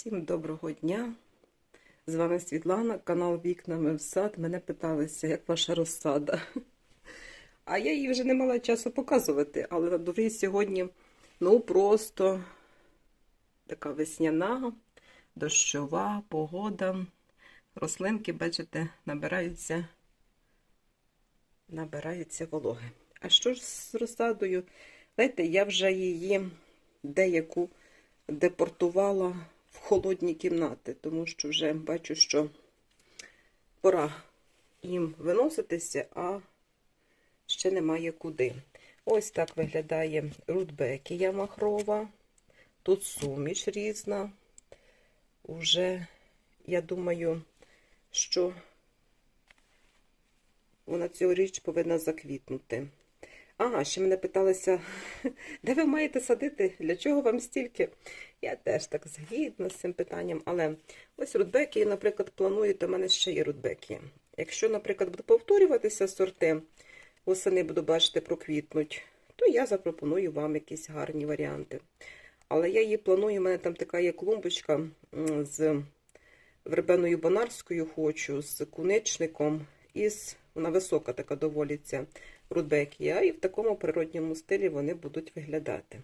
Всім доброго дня! З вами Світлана, канал Вікнами в сад. Мене питалися, як ваша розсада. А я її вже не мала часу показувати, але на дворі сьогодні ну просто така весняна, дощова погода. Рослинки, бачите, набираються, набираються вологи. А що ж з розсадою? Знаєте, я вже її деяку депортувала в холодні кімнати, тому що вже бачу, що пора їм виноситися, а ще немає куди. Ось так виглядає рудбекія махрова. Тут суміш різна. Уже, я думаю, що вона цьогоріч повинна заквітнути. Ага, ще мене питалися, де ви маєте садити? Для чого вам стільки? Я теж так згідна з цим питанням, але ось рудбеки, наприклад, плануєте, у мене ще є рудбеки. Якщо, наприклад, буде повторюватися сорти, восени буду бачити, проквітнуть, то я запропоную вам якісь гарні варіанти. Але я її планую, у мене там така є клумбочка з вербеною бонарською хочу, з куничником і з, вона висока така доволі ця рудбекія, і в такому природньому стилі вони будуть виглядати.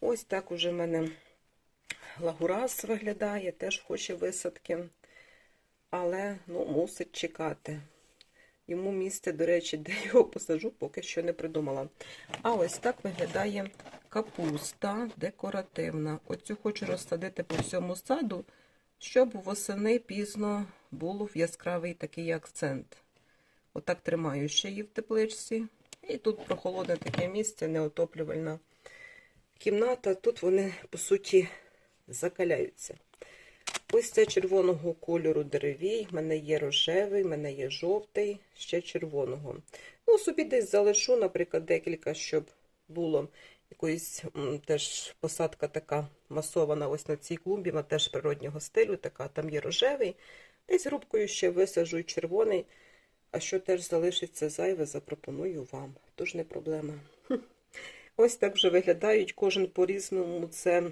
Ось так уже в мене лагурас виглядає, теж хоче висадки, але ну, мусить чекати. Йому місце, до речі, де його посажу, поки що не придумала. А ось так виглядає капуста декоративна. Оцю хочу розсадити по всьому саду, щоб восени пізно було в яскравий такий акцент. Отак тримаю ще її в тепличці. І тут прохолодне таке місце, неотоплювальна кімната. Тут вони, по суті, закаляються. Ось це червоного кольору деревій. В мене є рожевий, в мене є жовтий, ще червоного. Ну, собі десь залишу, наприклад, декілька, щоб було якоїсь теж посадка така масована ось на цій клумбі, вона теж природнього стилю, така, там є рожевий. Десь грубкою ще висаджу червоний. А що теж залишиться зайве, запропоную вам. Тож не проблема. Ось так вже виглядають. Кожен по-різному. Це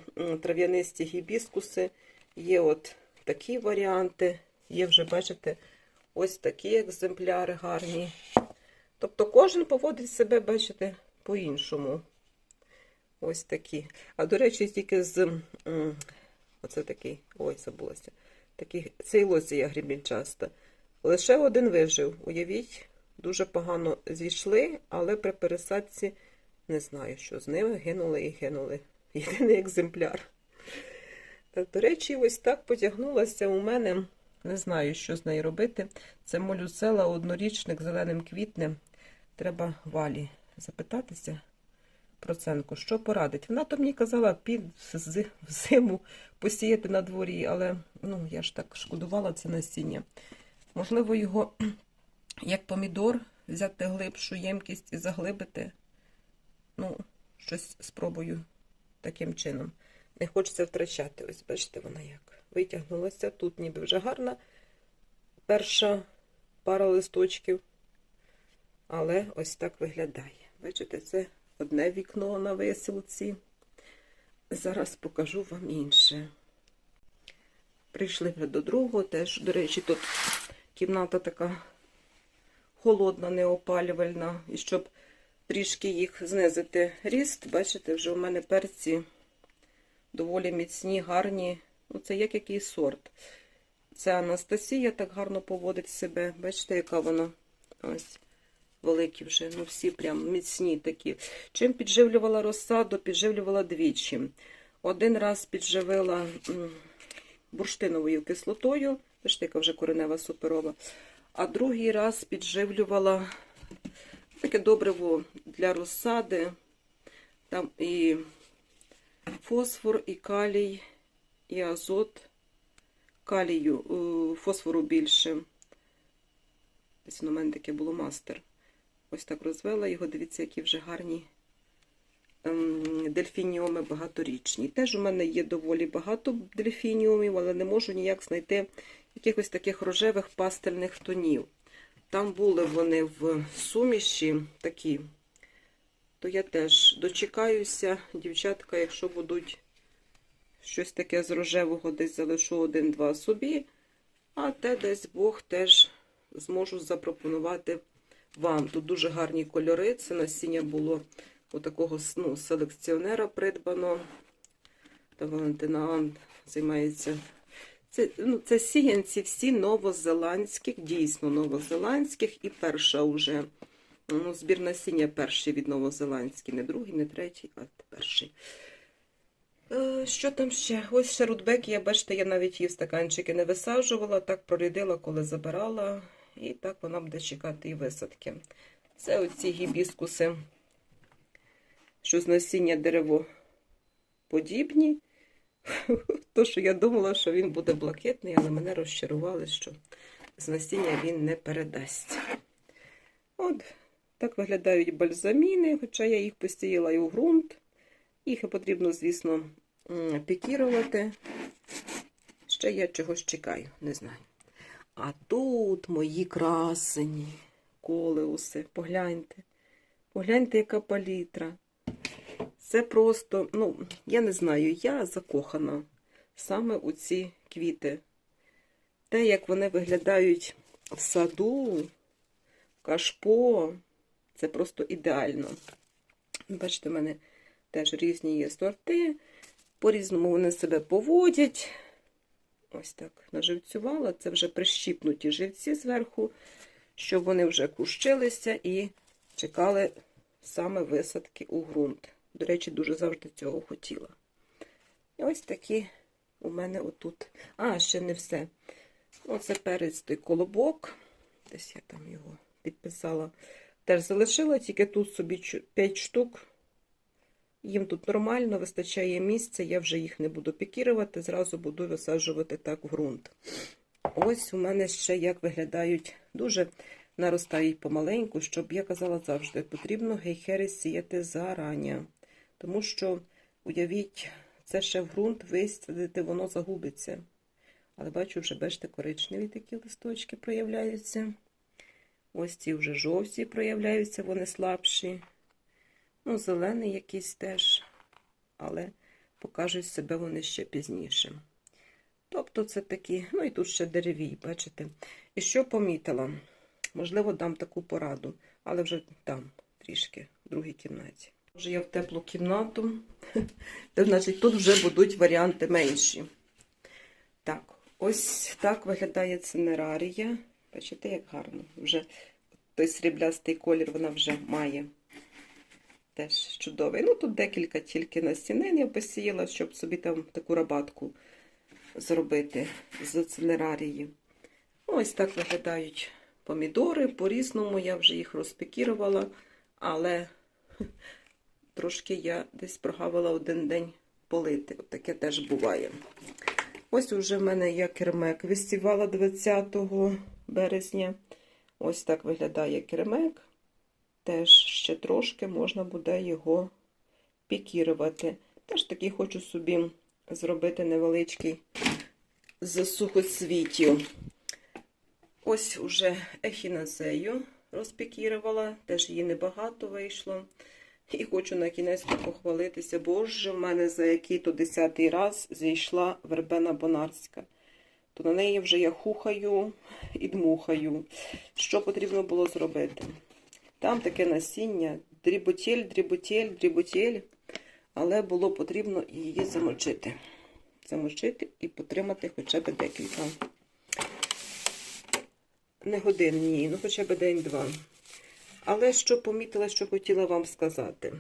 трав'янисті гібіскуси. Є от такі варіанти. Є вже, бачите, ось такі екземпляри гарні. Тобто кожен поводить себе, бачите, по-іншому. Ось такі. А до речі, тільки з. Оце такий, ой, забулася. Такий, цей лозія грібінчаста. Лише один вижив. Уявіть, дуже погано зійшли, але при пересадці не знаю, що з ними гинули і гинули. Єдиний екземпляр. До речі, ось так потягнулася у мене. Не знаю, що з нею робити. Це молюсела однорічник зеленим квітнем. Треба валі запитатися про ценку, що порадить. Вона то мені казала під зиму посіяти на дворі, але ну, я ж так шкодувала це насіння. Можливо, його, як помідор, взяти глибшу ємкість і заглибити. Ну, щось спробую таким чином. Не хочеться втрачати. Ось, бачите, вона як витягнулася. Тут ніби вже гарна перша пара листочків. Але ось так виглядає. Бачите, це одне вікно на висілці. Зараз покажу вам інше. Прийшли вже до другого, теж, до речі, тут кімната така холодна, неопалювальна. І щоб трішки їх знизити ріст, бачите, вже у мене перці доволі міцні, гарні. Ну, це як який сорт. Це Анастасія так гарно поводить себе. Бачите, яка вона ось великі вже, ну всі прям міцні такі. Чим підживлювала розсаду, підживлювала двічі. Один раз підживила бурштиновою кислотою, бачите, вже коренева суперова. А другий раз підживлювала таке добриво для розсади. Там і фосфор, і калій, і азот. Калію, фосфору більше. Десь у мене таке було мастер. Ось так розвела його. Дивіться, які вже гарні дельфініоми багаторічні. Теж у мене є доволі багато дельфініумів, але не можу ніяк знайти якихось таких рожевих пастельних тонів. Там були вони в суміші такі, то я теж дочекаюся, дівчатка, якщо будуть щось таке з рожевого десь залишу один-два собі, а те десь Бог теж зможу запропонувати вам. Тут дуже гарні кольори. Це насіння було у такого ну, селекціонера придбано. Та Валентина Ан займається. Це, ну, це сіянці всі новозеландських, дійсно новозеландських, і перша вже ну, збір насіння перший від новозеландських, не другий, не третій, а перший. Е, Що там ще? Ось ще рудбек, я бачите, я навіть її в стаканчики не висаджувала, так прорядила, коли забирала, і так вона буде чекати і висадки. Це оці гібіскуси, що з насіння деревоподібні. То, що я думала, що він буде блакитний, але мене розчарували, що з насіння він не передасть. От так виглядають бальзаміни, хоча я їх посіяла і у ґрунт. Їх потрібно, звісно, пікірувати. Ще я чогось чекаю, не знаю. А тут мої красені колеуси. Погляньте. Погляньте, яка палітра. Це просто, ну, я не знаю, я закохана саме у ці квіти. Те, як вони виглядають в саду, кашпо, це просто ідеально. Бачите, в мене теж різні є сорти. По-різному вони себе поводять. Ось так наживцювала. Це вже прищіпнуті живці зверху, щоб вони вже кущилися і чекали саме висадки у ґрунт. До речі, дуже завжди цього хотіла. І ось такі у мене отут. А, ще не все. Оце перець колобок. Десь я там його підписала. Теж залишила, тільки тут собі 5 штук. Їм тут нормально, вистачає місця, я вже їх не буду пікірувати, зразу буду висаджувати так ґрунт. Ось у мене ще як виглядають, дуже наростають помаленьку, щоб я казала завжди, потрібно гейхери сіяти зарані. Тому що, уявіть, це ще в ґрунт висадити, воно загубиться. Але бачу, вже бачите, коричневі такі листочки проявляються. Ось ці вже жовті проявляються, вони слабші. Ну, зелений якийсь теж, але покажуть себе вони ще пізніше. Тобто це такі, ну і тут ще деревій, бачите. І що помітила? Можливо, дам таку пораду, але вже дам трішки в другій кімнаті. Вже я в теплу кімнату, значить, тут вже будуть варіанти менші. Так, ось так виглядає цинерарія. Бачите, як гарно. Вже той сріблястий колір вона вже має. Теж чудовий. Ну, тут декілька тільки настінин я посіяла, щоб собі там таку рабатку зробити з цинерарії. Ось так виглядають помідори. По-різному я вже їх розпікірувала, але трошки я десь прогавила один день полити. От таке теж буває. Ось уже в мене я кермек висівала 20 березня. Ось так виглядає кермек. Теж ще трошки можна буде його пікірувати. Теж таки хочу собі зробити невеличкий з. Ось уже ехіназею розпікірувала, теж її небагато вийшло. І хочу на кінець похвалитися. Боже, в мене за який-то десятий раз зійшла вербена бонарська. То на неї вже я хухаю і дмухаю. Що потрібно було зробити? Там таке насіння, дріботєль, дріботєль, дріботєль, але було потрібно її замочити. Замочити і потримати хоча б декілька. Не годин, ні, ну хоча б день-два. Але що помітила, що хотіла вам сказати.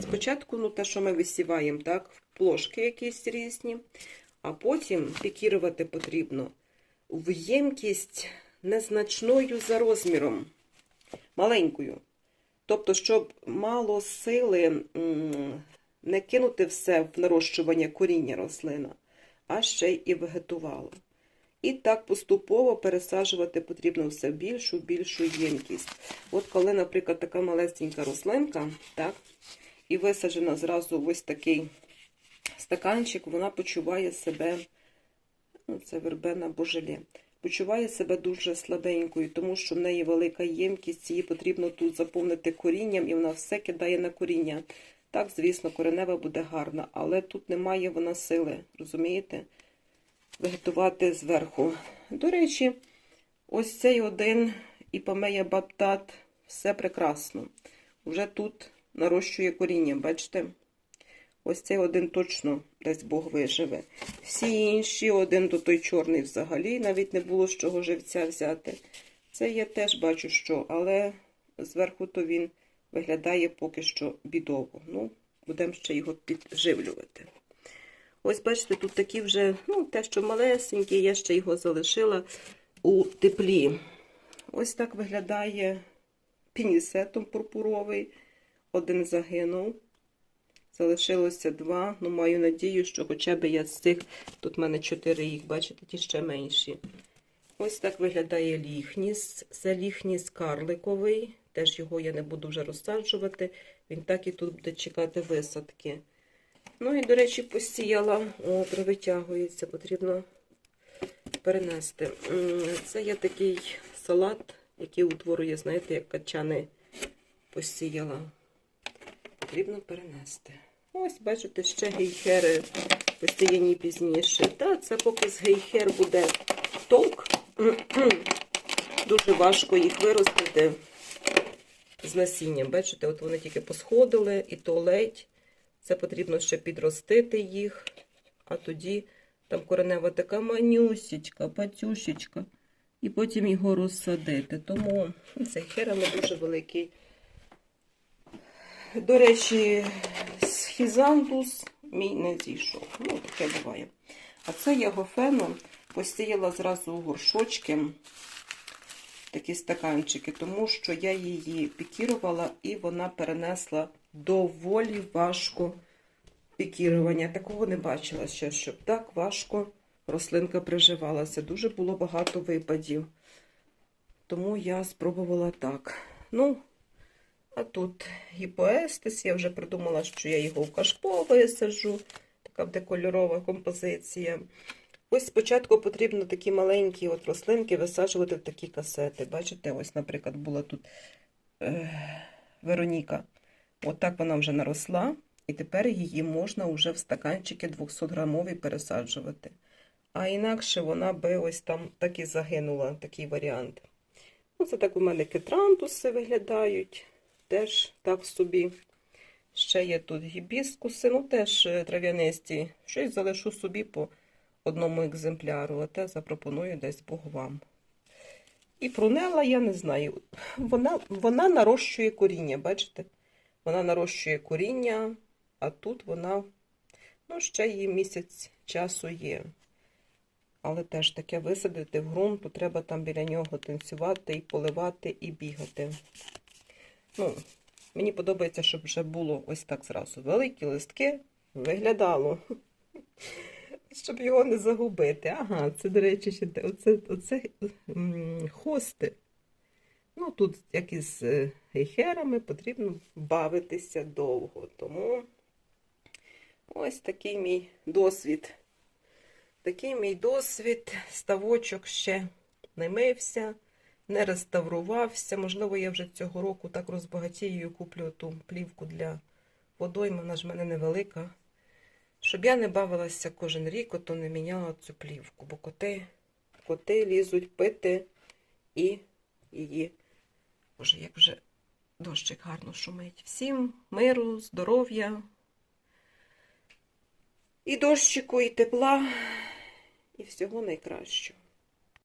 Спочатку, ну, те, що ми висіваємо, так, плошки якісь різні, а потім пікірувати потрібно в ємкість незначною за розміром, маленькою. Тобто, щоб мало сили не кинути все в нарощування коріння рослина, а ще й вегетувало. І так поступово пересаджувати потрібно все більшу більшу ємкість. От коли, наприклад, така малесенька рослинка, так, і висаджена зразу ось такий стаканчик, вона почуває себе, ну, це вербена божеле, почуває себе дуже слабенькою, тому що в неї велика ємкість, її потрібно тут заповнити корінням, і вона все кидає на коріння. Так, звісно, коренева буде гарна, але тут немає вона сили, розумієте? Вегетувати зверху. До речі, ось цей один іпомея баптат, все прекрасно. Вже тут нарощує коріння, бачите? Ось цей один точно дасть Бог виживе. Всі інші, один то той чорний взагалі, навіть не було з чого живця взяти. Це я теж бачу, що, але зверху то він виглядає поки що бідово. Ну, будемо ще його підживлювати. Ось, бачите, тут такі вже, ну, те, що малесенькі, я ще його залишила у теплі. Ось так виглядає пінісетом пурпуровий. Один загинув. Залишилося два. Ну, маю надію, що хоча б я з цих, тут в мене чотири їх, бачите, ті ще менші. Ось так виглядає ліхніс. Це ліхніс карликовий. Теж його я не буду вже розсаджувати. Він так і тут буде чекати висадки. Ну і, до речі, посіяла. О, витягується, потрібно перенести. Це є такий салат, який утворює, знаєте, як качани посіяла. Потрібно перенести. Ось, бачите, ще гейхери посіяні пізніше. Та, це поки з гейхер буде толк. Дуже важко їх виростити з насінням. Бачите, от вони тільки посходили, і то ледь. Це потрібно ще підростити їх, а тоді там коренева така манюсічка, патюшечка, і потім його розсадити. Тому цей херами дуже великий. До речі, схізантус мій не зійшов. Ну, таке буває. А це я гофену посіяла зразу горшочки, такі стаканчики, тому що я її пікірувала і вона перенесла доволі важко пікірування. Такого не бачила ще, щоб так важко рослинка приживалася. Дуже було багато випадів. Тому я спробувала так. Ну, а тут гіпоестис. Я вже придумала, що я його в кашпо висаджу. Така буде кольорова композиція. Ось спочатку потрібно такі маленькі от рослинки висаджувати в такі касети. Бачите, ось, наприклад, була тут е, Вероніка. От так вона вже наросла, і тепер її можна вже в стаканчики 200-грамові пересаджувати. А інакше вона би ось там так і загинула, такий варіант. Ну, це так у мене кетрантуси виглядають. Теж так собі. Ще є тут гібіскуси, ну теж е, трав'янисті. Щось залишу собі по одному екземпляру, а те запропоную десь Бог вам. І прунела, я не знаю. Вона, вона нарощує коріння, бачите? Вона нарощує коріння, а тут вона, ну, ще її місяць часу є. Але теж таке висадити в ґрунт, то треба там біля нього танцювати і поливати, і бігати. Ну, мені подобається, щоб вже було ось так зразу. Великі листки виглядало. Щоб його не загубити. Ага, це, до речі, оце, оце хости. Ну, тут, як із е, гейхерами, потрібно бавитися довго. Тому ось такий мій досвід. Такий мій досвід. Ставочок ще не мився, не реставрувався. Можливо, я вже цього року так розбагатію і куплю ту плівку для водойми, вона ж в мене невелика. Щоб я не бавилася кожен рік, ото не міняла цю плівку, бо коти, коти лізуть пити і її. Боже, як вже дощик гарно шумить. Всім миру, здоров'я, і дощику, і тепла, і всього найкращого.